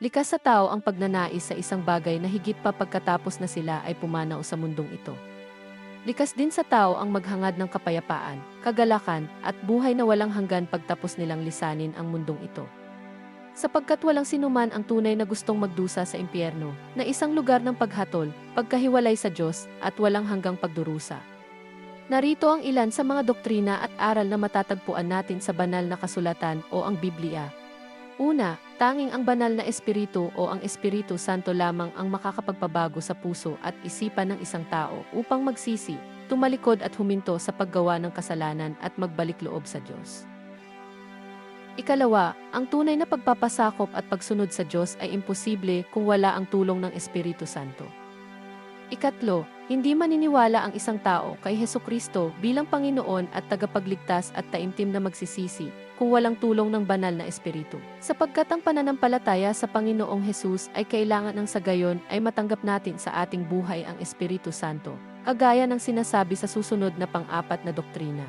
Likas sa tao ang pagnanais sa isang bagay na higit pa pagkatapos na sila ay pumanaw sa mundong ito. Likas din sa tao ang maghangad ng kapayapaan, kagalakan, at buhay na walang hanggan pagtapos nilang lisanin ang mundong ito. Sapagkat walang sinuman ang tunay na gustong magdusa sa impyerno, na isang lugar ng paghatol, pagkahiwalay sa Diyos, at walang hanggang pagdurusa. Narito ang ilan sa mga doktrina at aral na matatagpuan natin sa banal na kasulatan o ang Biblia. Una, tanging ang banal na espiritu o ang Espiritu Santo lamang ang makakapagpabago sa puso at isipan ng isang tao upang magsisi, tumalikod at huminto sa paggawa ng kasalanan at magbalik loob sa Diyos. Ikalawa, ang tunay na pagpapasakop at pagsunod sa Diyos ay imposible kung wala ang tulong ng Espiritu Santo. Ikatlo, hindi maniniwala ang isang tao kay Heso Kristo bilang Panginoon at tagapagligtas at taimtim na magsisisi kung walang tulong ng banal na Espiritu. Sapagkat ang pananampalataya sa Panginoong Hesus ay kailangan ng sa gayon ay matanggap natin sa ating buhay ang Espiritu Santo, kagaya ng sinasabi sa susunod na pang-apat na doktrina.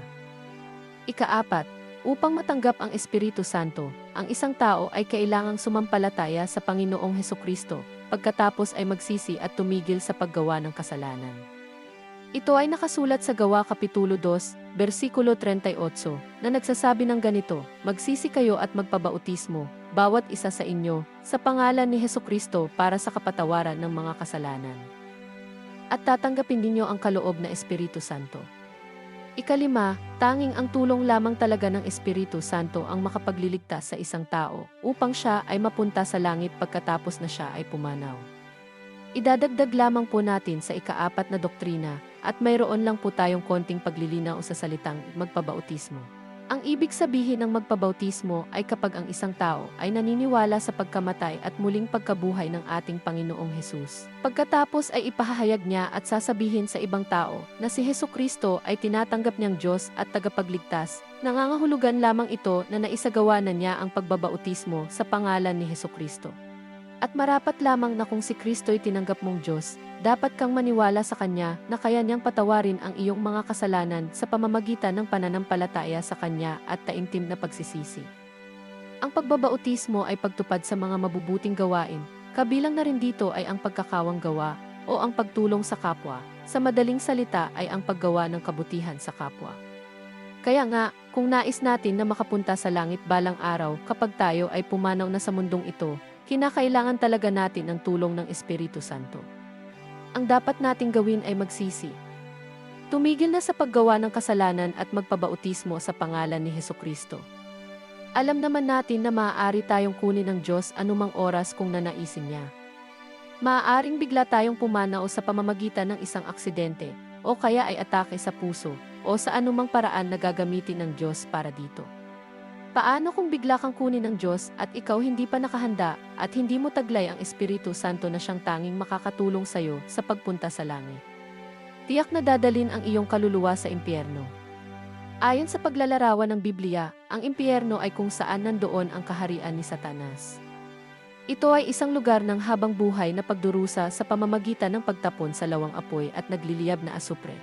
Ikaapat, upang matanggap ang Espiritu Santo, ang isang tao ay kailangang sumampalataya sa Panginoong Heso Kristo, pagkatapos ay magsisi at tumigil sa paggawa ng kasalanan. Ito ay nakasulat sa Gawa Kapitulo 2, versikulo 38, na nagsasabi ng ganito, Magsisi kayo at magpabautismo, bawat isa sa inyo, sa pangalan ni Heso Kristo para sa kapatawaran ng mga kasalanan. At tatanggapin ninyo ang kaloob na Espiritu Santo. Ikalima, tanging ang tulong lamang talaga ng Espiritu Santo ang makapagliligtas sa isang tao upang siya ay mapunta sa langit pagkatapos na siya ay pumanaw. Idadagdag lamang po natin sa ikaapat na doktrina at mayroon lang po tayong konting paglilinaw sa salitang magpabautismo. Ang ibig sabihin ng magpabautismo ay kapag ang isang tao ay naniniwala sa pagkamatay at muling pagkabuhay ng ating Panginoong Hesus. Pagkatapos ay ipahahayag niya at sasabihin sa ibang tao na si Heso Kristo ay tinatanggap niyang Diyos at tagapagligtas, nangangahulugan lamang ito na naisagawa na niya ang pagbabautismo sa pangalan ni Heso Kristo. At marapat lamang na kung si Kristo'y tinanggap mong Diyos, dapat kang maniwala sa Kanya na kaya niyang patawarin ang iyong mga kasalanan sa pamamagitan ng pananampalataya sa Kanya at taimtim na pagsisisi. Ang pagbabautismo ay pagtupad sa mga mabubuting gawain, kabilang na rin dito ay ang pagkakawang gawa o ang pagtulong sa kapwa, sa madaling salita ay ang paggawa ng kabutihan sa kapwa. Kaya nga, kung nais natin na makapunta sa langit balang araw kapag tayo ay pumanaw na sa mundong ito, kinakailangan talaga natin ang tulong ng Espiritu Santo. Ang dapat nating gawin ay magsisi. Tumigil na sa paggawa ng kasalanan at magpabautismo sa pangalan ni Heso Kristo. Alam naman natin na maaari tayong kunin ng Diyos anumang oras kung nanaisin niya. Maaaring bigla tayong pumanaw sa pamamagitan ng isang aksidente, o kaya ay atake sa puso, o sa anumang paraan na gagamitin ng Diyos para dito. Paano kung bigla kang kunin ng Diyos at ikaw hindi pa nakahanda at hindi mo taglay ang Espiritu Santo na siyang tanging makakatulong sa iyo sa pagpunta sa langit? Tiyak na dadalin ang iyong kaluluwa sa impyerno. Ayon sa paglalarawan ng Biblia, ang impyerno ay kung saan nandoon ang kaharian ni Satanas. Ito ay isang lugar ng habang buhay na pagdurusa sa pamamagitan ng pagtapon sa lawang apoy at nagliliyab na asupre.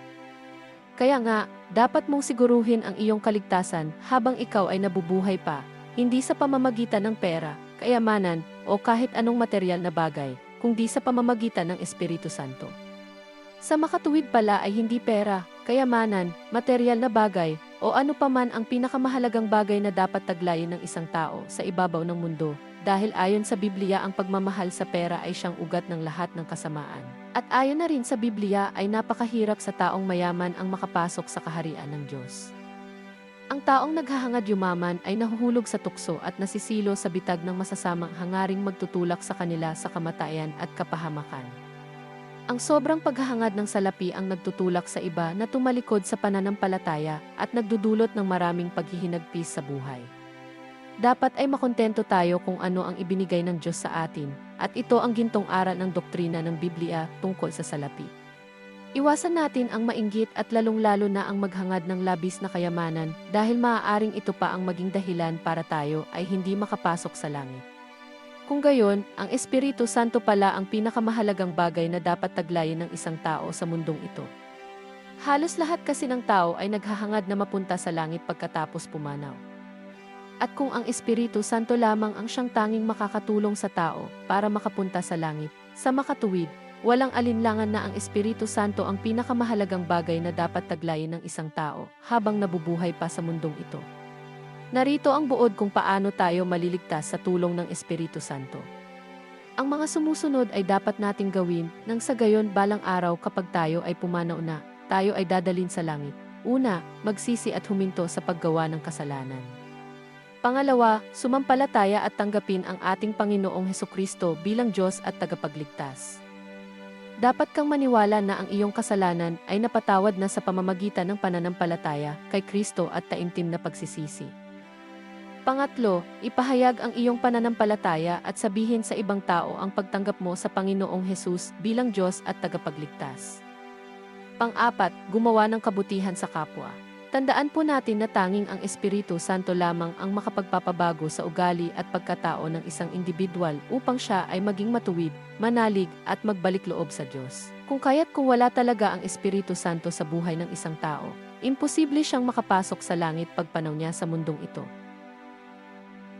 Kaya nga, dapat mong siguruhin ang iyong kaligtasan habang ikaw ay nabubuhay pa, hindi sa pamamagitan ng pera, kayamanan, o kahit anong material na bagay, kundi sa pamamagitan ng Espiritu Santo. Sa makatuwid pala ay hindi pera, kayamanan, material na bagay, o ano paman ang pinakamahalagang bagay na dapat taglayin ng isang tao sa ibabaw ng mundo, dahil ayon sa Biblia ang pagmamahal sa pera ay siyang ugat ng lahat ng kasamaan. At ayon na rin sa Biblia ay napakahirap sa taong mayaman ang makapasok sa kaharian ng Diyos. Ang taong naghahangad yumaman ay nahuhulog sa tukso at nasisilo sa bitag ng masasamang hangaring magtutulak sa kanila sa kamatayan at kapahamakan. Ang sobrang paghahangad ng salapi ang nagtutulak sa iba na tumalikod sa pananampalataya at nagdudulot ng maraming paghihinagpis sa buhay. Dapat ay makontento tayo kung ano ang ibinigay ng Diyos sa atin, at ito ang gintong aral ng doktrina ng Biblia tungkol sa salapi. Iwasan natin ang mainggit at lalong-lalo na ang maghangad ng labis na kayamanan dahil maaaring ito pa ang maging dahilan para tayo ay hindi makapasok sa langit. Kung gayon, ang Espiritu Santo pala ang pinakamahalagang bagay na dapat taglayin ng isang tao sa mundong ito. Halos lahat kasi ng tao ay naghahangad na mapunta sa langit pagkatapos pumanaw. At kung ang Espiritu Santo lamang ang siyang tanging makakatulong sa tao para makapunta sa langit, sa makatuwid, walang alinlangan na ang Espiritu Santo ang pinakamahalagang bagay na dapat taglayin ng isang tao habang nabubuhay pa sa mundong ito. Narito ang buod kung paano tayo maliligtas sa tulong ng Espiritu Santo. Ang mga sumusunod ay dapat nating gawin nang sa gayon balang araw kapag tayo ay pumanaw na, tayo ay dadalin sa langit. Una, magsisi at huminto sa paggawa ng kasalanan. Pangalawa, sumampalataya at tanggapin ang ating Panginoong Heso Kristo bilang Diyos at tagapagligtas. Dapat kang maniwala na ang iyong kasalanan ay napatawad na sa pamamagitan ng pananampalataya kay Kristo at taimtim na pagsisisi. Pangatlo, ipahayag ang iyong pananampalataya at sabihin sa ibang tao ang pagtanggap mo sa Panginoong Hesus bilang Diyos at tagapagligtas. Pang-apat, gumawa ng kabutihan sa kapwa. Tandaan po natin na tanging ang Espiritu Santo lamang ang makapagpapabago sa ugali at pagkatao ng isang individual upang siya ay maging matuwid, manalig at magbalik loob sa Diyos. Kung kaya't kung wala talaga ang Espiritu Santo sa buhay ng isang tao, imposible siyang makapasok sa langit pagpanaw niya sa mundong ito.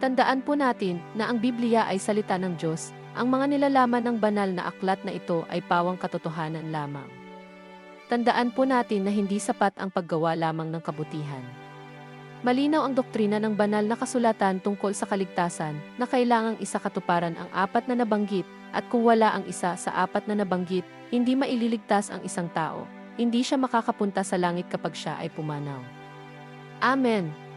Tandaan po natin na ang Biblia ay salita ng Diyos, ang mga nilalaman ng banal na aklat na ito ay pawang katotohanan lamang. Tandaan po natin na hindi sapat ang paggawa lamang ng kabutihan. Malinaw ang doktrina ng banal na kasulatan tungkol sa kaligtasan na kailangang isa katuparan ang apat na nabanggit at kung wala ang isa sa apat na nabanggit, hindi maililigtas ang isang tao. Hindi siya makakapunta sa langit kapag siya ay pumanaw. Amen.